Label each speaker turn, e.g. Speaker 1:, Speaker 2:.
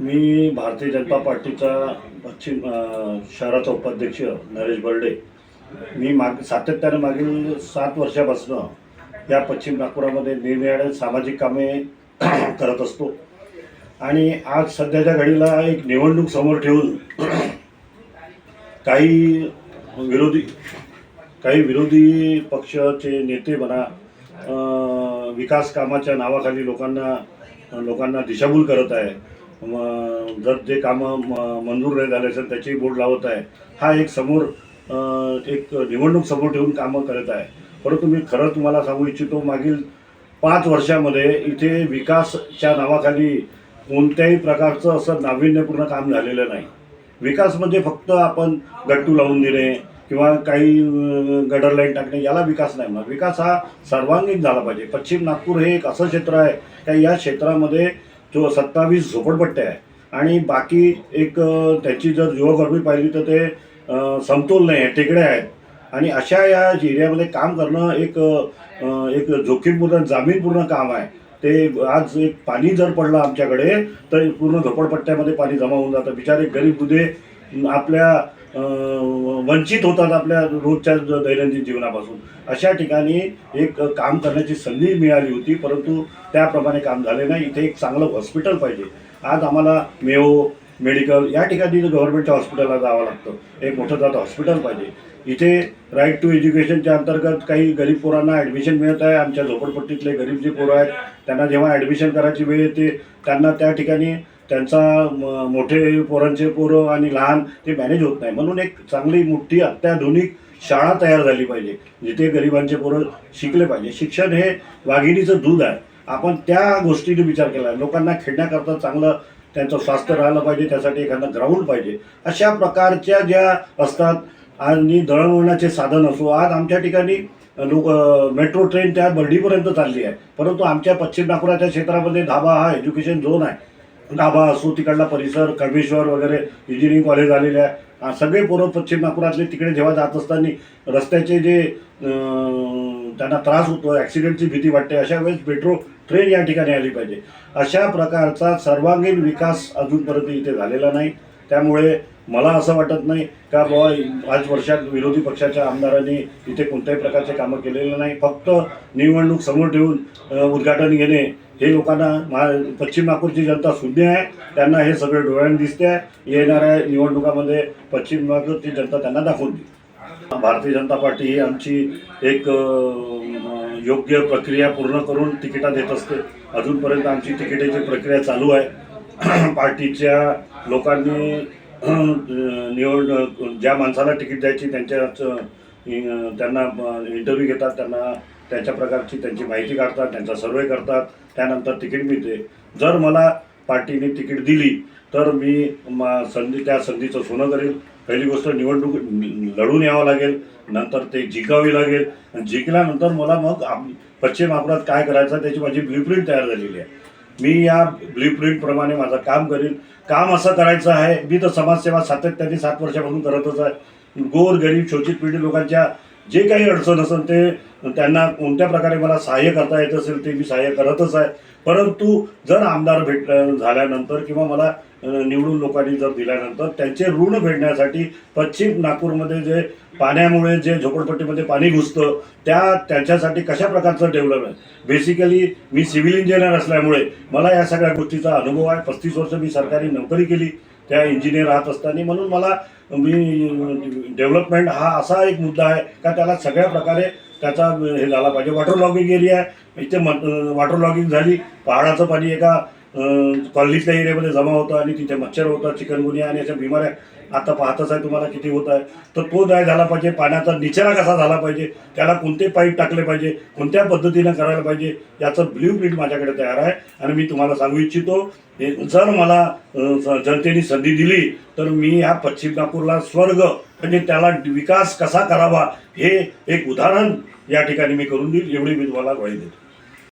Speaker 1: मी भारतीय जनता पार्टीचा पश्चिम शहराचा उपाध्यक्ष नरेश बर्डे. मी माग सातत्याने मागील सात वर्षापासून या पश्चिम नागपुरामध्ये निरनिराळे सामाजिक कामे करत असतो. आणि आज सध्याच्या घडीला एक निवडणूक समोर ठेवून काही विरोधी काही विरोधी पक्षाचे नेते म्हणा विकास कामाच्या नावाखाली लोकांना लोकांना दिशाभूल करत आहे. जर जे कामं म- मंजूर नाही झाले असेल त्याचेही बोर्ड लावत आहे. हा एक समोर एक निवडणूक समोर ठेवून कामं करत आहे. परंतु मी खरं तुम्हाला सांगू इच्छितो मागील पाच वर्षामध्ये इथे विकासच्या नावाखाली कोणत्याही प्रकारचं असं नाविन्यपूर्ण काम झालेलं नाही. विकास म्हणजे फक्त आपण गट्टू लावून देणे किंवा काही गडर लाईन टाकणे याला विकास नाही म्हणा विकास हा सर्वांगीण झाला पाहिजे. पश्चिम नागपूर हे एक असं क्षेत्र आहे. का या क्षेत्रामध्ये जो सत्तावीस झोपडपट्ट्या आहे आणि बाकी एक त्याची जर जीवगर्भी पाहिली तर ते समतोल नाही आहे टेकड्या आहेत. आणि अशा या एरियामध्ये काम करणं एक एक जोखीमपूर्ण जामीनपूर्ण काम आहे. ते आज एक पाणी जर पडलं आमच्याकडे तर पूर्ण झोपडपट्ट्यामध्ये पाणी जमा होऊन जातं. बिचारे गरीब बुधे आपल्या वंचित होतात आपल्या रोजच्या दैनंदिन जीवनापासून. अशा ठिकाणी एक काम करण्याची संधी मिळाली होती परंतु त्याप्रमाणे काम झाले नाही. इथे एक चांगलं हॉस्पिटल पाहिजे. आज आम्हाला मेओ मेडिकल या ठिकाणी गव्हर्नमेंटच्या हॉस्पिटलला जावं लागतं. एक मोठं जातं हॉस्पिटल पाहिजे. इथे राईट टू एज्युकेशनच्या अंतर्गत काही गरीब पोरांना ॲडमिशन मिळत आहे. आमच्या झोपडपट्टीतले गरीब जे पोरं आहेत त्यांना जेव्हा ॲडमिशन करायची वेळ येते त्यांना त्या ठिकाणी त्यांचा मोठे पोरांचे पोरं आणि लहान ते मॅनेज होत नाही. म्हणून एक चांगली मोठी अत्याधुनिक शाळा तयार झाली पाहिजे जिथे गरिबांचे पोरं शिकले पाहिजे. शिक्षण हे वाघिणीचं दूध आहे. आपण त्या गोष्टीने विचार केला. आहे लोकांना खेळण्याकरता चांगलं त्यांचं स्वास्थ्य राहिलं पाहिजे त्यासाठी एखादं ग्राउंड पाहिजे. अशा प्रकारच्या ज्या असतात आणि दळणवळणाचे साधन असो आज आमच्या ठिकाणी लोक मेट्रो ट्रेन त्या बर्डीपर्यंत चालली आहे. परंतु आमच्या पश्चिम नागपुराच्या क्षेत्रामध्ये धाबा हा एज्युकेशन झोन आहे. डाबा असो तिकडला परिसर कळमेश्वर वगैरे इंजिनिअरिंग कॉलेज आलेले आहे. सगळे पोरं पश्चिम नागपुरातले तिकडे जेव्हा जात असताना रस्त्याचे जे त्यांना त्रास होतो ॲक्सिडेंटची भीती वाटते अशा वेळेस मेट्रो ट्रेन या ठिकाणी आली पाहिजे. अशा प्रकारचा सर्वांगीण विकास अजूनपर्यंत इथे झालेला नाही. त्यामुळे मला असं वाटत नाही का बाबा पाच वर्षात विरोधी पक्षाच्या आमदारांनी इथे कोणत्याही प्रकारचे कामं केलेलं नाही. फक्त निवडणूक समोर ठेवून उद्घाटन घेणे हे लोकांना महा पश्चिम नागपूरची जनता शून्य आहे. त्यांना हे सगळं डोळ्यांनी दिसते आहे येणाऱ्या निवडणुकामध्ये पश्चिम नागपूरची जनता त्यांना दाखवून देईल. भारतीय जनता पार्टी ही आमची एक योग्य प्रक्रिया पूर्ण करून तिकिटा देत असते. अजूनपर्यंत आमची तिकिटाची प्रक्रिया चालू आहे. पार्टीच्या लोकांनी निवड ज्या माणसाला तिकीट द्यायची त्यांच्याच त्यांना इंटरव्ह्यू घेतात. त्यांना त्याच्या प्रकारची त्यांची माहिती काढतात त्यांचा सर्वे करतात त्यानंतर तिकीट मिळते. जर मला पार्टीने तिकीट दिली तर मी मा संधी त्या संधीचं सोनं करेल. पहिली गोष्ट निवडणूक लढून यावं लागेल नंतर ते जिंकावी लागेल. आणि जिंकल्यानंतर मला मग आम पश्चिम आपणात काय करायचं त्याची माझी ब्ल्यूप्रिंट तयार झालेली आहे. मी या ब्ल्यूप्रिंटप्रमाणे माझं काम करीन. काम असं करायचं आहे मी तर समाजसेवा सातत्याने सात वर्षापासून करतच आहे. गोर गरीब शोषित पिढी लोकांच्या जे काही अडचण असेल ते त्यांना कोणत्या प्रकारे मला सहाय्य करता येत असेल ते मी सहाय्य करतच आहे. परंतु जर आमदार भेट झाल्यानंतर किंवा मला निवडून लोकांनी जर दिल्यानंतर त्यांचे ऋण फेडण्यासाठी पश्चिम नागपूरमध्ये जे पाण्यामुळे जे झोपडपट्टीमध्ये पाणी घुसतं त्या त्यांच्यासाठी कशा प्रकारचं डेव्हलपमेंट? बेसिकली मी सिव्हिल इंजिनियर असल्यामुळे मला या सगळ्या गोष्टीचा अनुभव आहे. पस्तीस वर्ष मी सरकारी नोकरी केली त्या इंजिनियर राहत असताना. म्हणून मला मी डेव्हलपमेंट हा असा एक मुद्दा आहे का त्याला सगळ्या प्रकारे त्याचा हे झाला पाहिजे. वॉटर लॉगिंग एरिया इथे इथे वॉटर लॉगिंग झाली. पहाडाचं पाणी एका कॉलनीतल्या एरियामध्ये जमा होतं आणि तिथे मच्छर होतं चिकनगुनिया आणि अशा बिमाऱ्या आता पाहतच आहे तुम्हाला किती होत आहे. तर तो नाही झाला पाहिजे पाण्याचा निचरा कसा झाला पाहिजे त्याला कोणते पाईप टाकले पाहिजे कोणत्या पद्धतीनं करायला पाहिजे याचं ब्ल्यू प्रिंट माझ्याकडे तयार आहे आणि मी तुम्हाला सांगू इच्छितो जर मला जनतेने संधी दिली तर मी ह्या पश्चिम नागपूरला स्वर्ग म्हणजे त्याला विकास कसा करावा हे एक उदाहरण या ठिकाणी मी करून देईल एवढी मी तुम्हाला ग्वाही देतो.